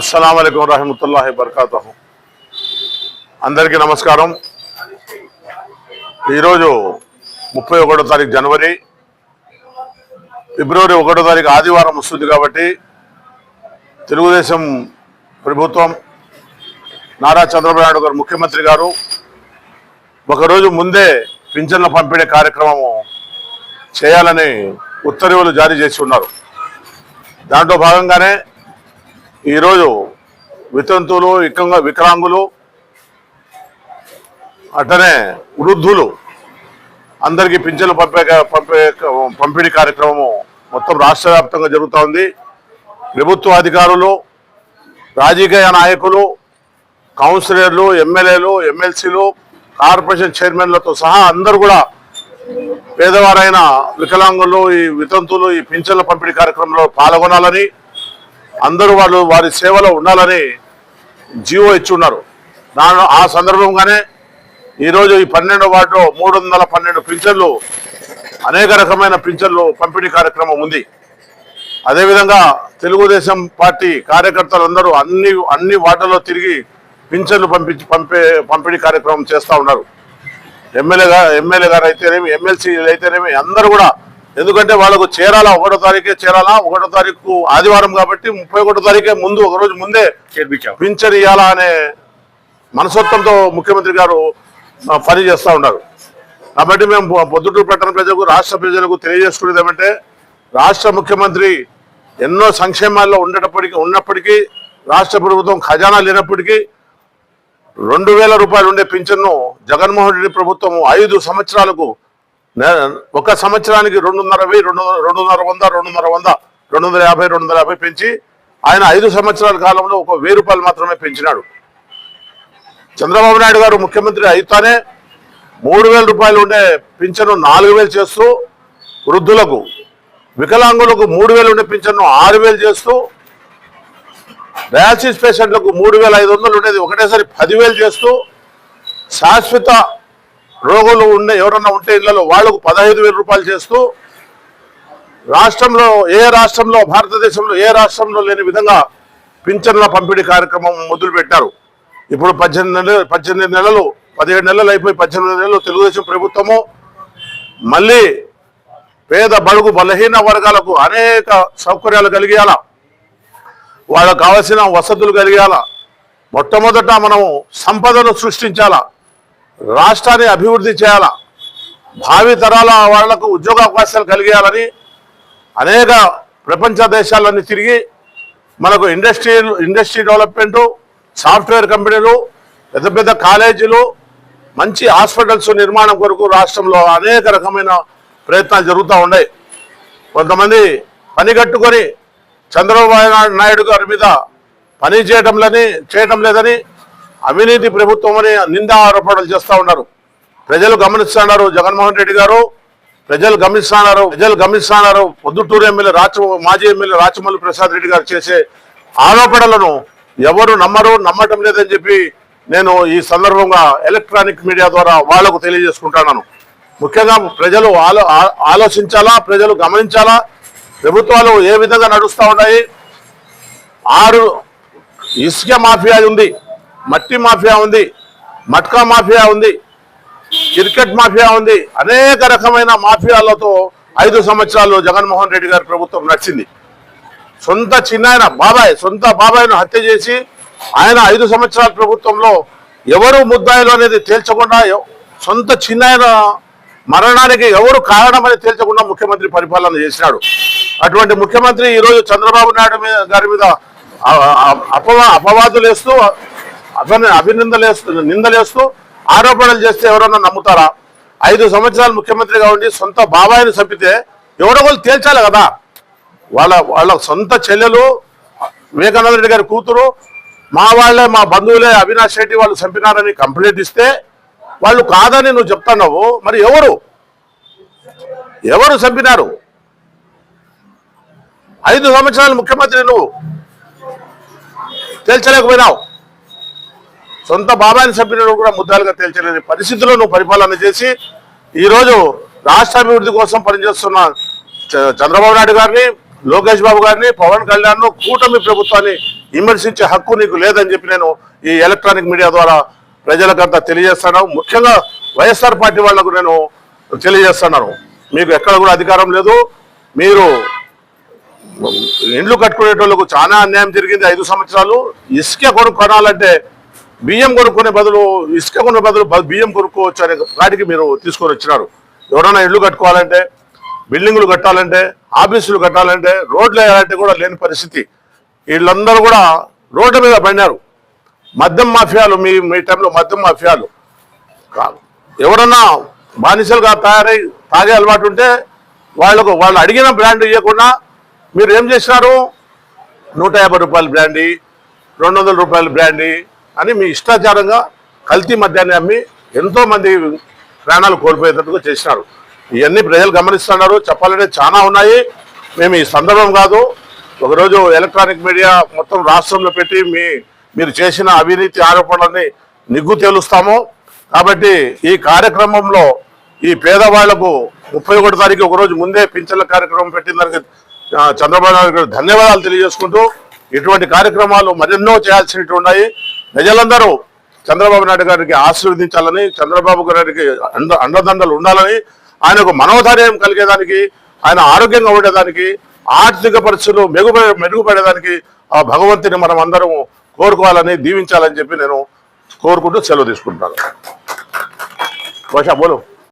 అస్సలం అయికం రహమతుల్లాహి బర్కాతహ అందరికీ నమస్కారం. ఈరోజు ముప్పై ఒకటో తారీఖు జనవరి ఫిబ్రవరి ఒకటో తారీఖు ఆదివారం వస్తుంది కాబట్టి తెలుగుదేశం ప్రభుత్వం నారా చంద్రబాబు నాయుడు గారు ముఖ్యమంత్రి గారు ఒకరోజు ముందే పింఛన్లు పంపిణీ కార్యక్రమము చేయాలని ఉత్తర్వులు జారీ చేసి ఉన్నారు. దాంట్లో భాగంగానే ఈరోజు వితంతువులు ఇకంగా వికలాంగులు అట్లనే వృద్ధులు అందరికీ పింఛన్లు పంపే పంపే పంపిణీ కార్యక్రమము మొత్తం రాష్ట్ర వ్యాప్తంగా జరుగుతూ ఉంది ప్రభుత్వ అధికారులు రాజకీయ నాయకులు కౌన్సిలర్లు ఎమ్మెల్యేలు ఎమ్మెల్సీలు కార్పొరేషన్ చైర్మన్లతో సహా అందరూ కూడా పేదవారైన వికలాంగులు ఈ వితంతులు ఈ పింఛన్ల పంపిణీ కార్యక్రమంలో పాల్గొనాలని అందరూ వాళ్ళు వారి సేవలో ఉండాలని జీవో ఇచ్చి ఉన్నారు దాని ఆ సందర్భంగానే ఈరోజు ఈ పన్నెండు వార్డులో మూడు వందల పన్నెండు పింఛన్లు అనేక రకమైన పింఛన్లు పంపిణీ కార్యక్రమం ఉంది. అదేవిధంగా తెలుగుదేశం పార్టీ కార్యకర్తలందరూ అన్ని అన్ని వార్డుల్లో తిరిగి పింఛన్లు పంపించి పంపే పంపిణీ కార్యక్రమం చేస్తూ ఉన్నారు. ఎమ్మెల్యే గారు ఎమ్మెల్యే గారు అయితేనేమి ఎమ్మెల్సీలు అయితేనేమి అందరూ కూడా ఎందుకంటే వాళ్ళకు చేరాలా ఒకటో తారీఖే చేరాలా ఒకటో తారీఖు ఆదివారం కాబట్టి ముప్పై ఒకటో తారీఖే ముందు ఒక రోజు ముందే పింఛన్ ఇవ్వాలా అనే మనసత్వంతో ముఖ్యమంత్రి గారు పని చేస్తూ ఉన్నారు. కాబట్టి మేము పొద్దుటూరు పట్టణ ప్రజలకు రాష్ట్ర ప్రజలకు తెలియజేసుకునేది ఏమంటే రాష్ట్ర ముఖ్యమంత్రి ఎన్నో సంక్షేమాల్లో ఉండేటప్పటికీ ఉన్నప్పటికీ రాష్ట్ర ప్రభుత్వం ఖజానా లేనప్పటికీ రెండు వేల రూపాయలు ఉండే పింఛన్ను జగన్మోహన్ రెడ్డి ప్రభుత్వం ఐదు సంవత్సరాలకు ఒక సంవత్సరానికి రెండున్నర వెయ్యి రెండు రెండున్నర వంద రెండున్నర వంద రెండు వందల యాభై రెండు వందల యాభై పెంచి ఆయన ఐదు సంవత్సరాల కాలంలో ఒక వెయ్యి రూపాయలు మాత్రమే పెంచినాడు. చంద్రబాబు నాయుడు గారు ముఖ్యమంత్రి అయితేనే మూడు వేల రూపాయలు ఉండే పింఛను నాలుగు వేలు చేస్తూ వృద్ధులకు వికలాంగులకు మూడు వేలు ఉండే పింఛను ఆరు వేలు చేస్తూ డయాలసిస్ పేషెంట్లకు మూడు వేల ఐదు వందలు ఉండేది ఒకటేసారి పదివేలు చేస్తూ శాశ్వత రోగులు ఉండే ఎవరన్నా ఉంటే ఇళ్ళలో వాళ్ళకు పదహైదు వేల రూపాయలు చేస్తూ రాష్ట్రంలో ఏ రాష్ట్రంలో భారతదేశంలో ఏ రాష్ట్రంలో లేని విధంగా పింఛన్ల పంపిణీ కార్యక్రమం మొదలుపెట్టారు. ఇప్పుడు పద్దెనిమిది నెలలు పద్దెనిమిది నెలలు పదిహేడు నెలలు అయిపోయి పద్దెనిమిది నెలలు తెలుగుదేశం ప్రభుత్వము మళ్ళీ పేద బడుగు బలహీన వర్గాలకు అనేక సౌకర్యాలు కలిగేయాలా? వాళ్ళకు కావలసిన వసతులు కలిగేయాలా? మొట్టమొదట మనము సంపదను సృష్టించాలా? రాష్ట్రాన్ని అభివృద్ధి చేయాలా? భావి తరాల వాళ్ళకు ఉద్యోగావకాశాలు కలిగేయాలని అనేక ప్రపంచ దేశాలన్నీ తిరిగి మనకు ఇండస్ట్రీ ఇండస్ట్రీ డెవలప్మెంటు సాఫ్ట్వేర్ కంపెనీలు పెద్ద పెద్ద కాలేజీలు మంచి హాస్పిటల్స్ నిర్మాణం కొరకు రాష్ట్రంలో అనేక రకమైన ప్రయత్నాలు జరుగుతూ ఉన్నాయి. కొంతమంది పని కట్టుకొని చంద్రబాబు నాయుడు- నాయుడు గారి మీద పని చేయటం లేని చేయటం లేదని అవినీతి ప్రభుత్వం అని నిందా ఆరోపణలు చేస్తూ ఉన్నారు. ప్రజలు గమనిస్తున్నారు జగన్మోహన్ రెడ్డి గారు. ప్రజలు గమనిస్తున్నారు ప్రజలు గమనిస్తున్నారు. పొద్దుటూరు ఎమ్మెల్యే రాచ మాజీ ఎమ్మెల్యే రాచమల్లి ప్రసాద్ రెడ్డి గారు చేసే ఆరోపణలను ఎవరు నమ్మరు నమ్మటం లేదని చెప్పి నేను ఈ సందర్భంగా ఎలక్ట్రానిక్ మీడియా ద్వారా వాళ్ళకు తెలియజేసుకుంటున్నాను. ముఖ్యంగా ప్రజలు ఆలో ఆలోచించాలా ప్రజలు గమనించాలా ప్రభుత్వాలు ఏ విధంగా నడుస్తూ ఉన్నాయి? ఆరు ఇసుక మాఫియా ఉంది. మట్టి మాఫియా ఉంది మట్కా మాఫియా ఉంది క్రికెట్ మాఫియా ఉంది. అనేక రకమైన మాఫియాలతో ఐదు సంవత్సరాలు జగన్మోహన్ రెడ్డి గారి ప్రభుత్వం నడిచింది. సొంత చిన్నాయన బాబాయ్ సొంత బాబాయ్ను హత్య చేసి ఆయన ఐదు సంవత్సరాల ప్రభుత్వంలో ఎవరు ముద్దాయిలు అనేది తేల్చకుండా సొంత చిన్నాయన మరణానికి ఎవరు కారణమని తేల్చకుండా ముఖ్యమంత్రి పరిపాలన చేసినాడు. అటువంటి ముఖ్యమంత్రి ఈరోజు చంద్రబాబు నాయుడు మీద గారి మీద అపవా అపవాదులు వేస్తూ అభిన అభినందలేస్తూ నిందలేస్తూ ఆరోపణలు చేస్తే ఎవరన్నా నమ్ముతారా? ఐదు సంవత్సరాలు ముఖ్యమంత్రిగా ఉండి సొంత బాబాయిని చంపితే ఎవరో వాళ్ళు తేల్చాలి కదా? వాళ్ళ వాళ్ళ సొంత చెల్లెలు వివేకానంద రెడ్డి గారి కూతురు మా వాళ్ళే మా బంధువులే అవినాష్ రెడ్డి వాళ్ళు చంపినారని కంప్లైంట్ ఇస్తే వాళ్ళు కాదని నువ్వు చెప్తున్నావు మరి ఎవరు? ఎవరు చంపినారు? ఐదు సంవత్సరాలు ముఖ్యమంత్రి నువ్వు తేల్చలేకపోయినావు. సొంత బాబాయిని చంపినప్పుడు కూడా ముద్దాలుగా తేల్చలేని పరిస్థితుల్లో నువ్వు పరిపాలన చేసి ఈరోజు రాష్ట్ర అభివృద్ధి కోసం పనిచేస్తున్న చ- చంద్రబాబు నాయుడు గారిని లోకేష్ బాబు గారిని పవన్ కళ్యాణ్ కూటమి ప్రభుత్వాన్ని విమర్శించే హక్కు నీకు లేదని చెప్పి నేను ఈ ఎలక్ట్రానిక్ మీడియా ద్వారా ప్రజలకంతా తెలియజేస్తున్నాను. ముఖ్యంగా వైఎస్ఆర్ పార్టీ వాళ్ళకు నేను తెలియజేస్తున్నాను. మీకు ఎక్కడ కూడా అధికారం లేదు. మీరు ఇండ్లు కట్టుకునేటోళ్ళకు చాలా అన్యాయం జరిగింది ఐదు సంవత్సరాలు. ఇసుక కొనుక్కు కొనాలంటే బియ్యం కొనుక్కునే బదులు ఇసుక కొనే బదులు బియ్యం కొనుక్కోవచ్చు అనే వాటికి మీరు తీసుకొని వచ్చినారు. ఎవరైనా ఇల్లు కట్టుకోవాలంటే బిల్డింగులు కట్టాలంటే ఆఫీసులు కట్టాలంటే రోడ్లు వేయాలంటే కూడా లేని పరిస్థితి. వీళ్ళందరూ కూడా రోడ్ల మీద పడినారు. మద్యం మాఫియాలు మీ మీ టైంలో మద్యం మాఫియాలు. కా- ఎవరన్నా బానిసలుగా తయారై తాగే అలవాటు ఉంటే వాళ్ళకు వాళ్ళు అడిగిన బ్రాండ్ ఇవ్వకుండా మీరు ఏం చేసినారు? నూట యాభై రూపాయల బ్రాండీ రెండు వందల రూపాయల బ్రాండీ అని మీ ఇష్టాచారంగా కల్తీ మద్యాన్ని అమ్మి ఎంతోమంది ప్రాణాలు కోల్పోయేటట్టుగా చేసినారు. ఇవన్నీ ప్రజలు గమనిస్తున్నారు. చెప్పాలంటే చాలా ఉన్నాయి. మేము ఈ సందర్భం కాదు ఒకరోజు ఎలక్ట్రానిక్ మీడియా మొత్తం రాష్ట్రంలో పెట్టి మీ మీరు చేసిన అవినీతి ఆరోపణలని నిగ్గు తేలుస్తాము. కాబట్టి ఈ కార్యక్రమంలో ఈ పేదవాళ్ళకు ముప్పై ఒకటి తారీఖు ఒకరోజు ముందే పింఛన్ల కార్యక్రమం పెట్టిన దానికి చంద్రబాబు నాయుడు గారికి ధన్యవాదాలు తెలియజేసుకుంటూ ఇటువంటి కార్యక్రమాలు మరెన్నో చేయాల్సినవి ఉన్నాయి. ప్రజలందరూ చంద్రబాబు నాయుడు గారికి ఆశీర్వదించాలని చంద్రబాబు గారికి అండ అండదండలు ఉండాలని ఆయనకు మనోధైర్యం కలిగేదానికి ఆయన ఆరోగ్యంగా ఉండేదానికి ఆర్థిక పరిస్థితులు మెరుగుపడే మెరుగుపడేదానికి ఆ భగవంతుని మనం అందరం కోరుకోవాలని దీవించాలని చెప్పి నేను కోరుకుంటూ సెలవు తీసుకుంటాను బహుశా బోలు.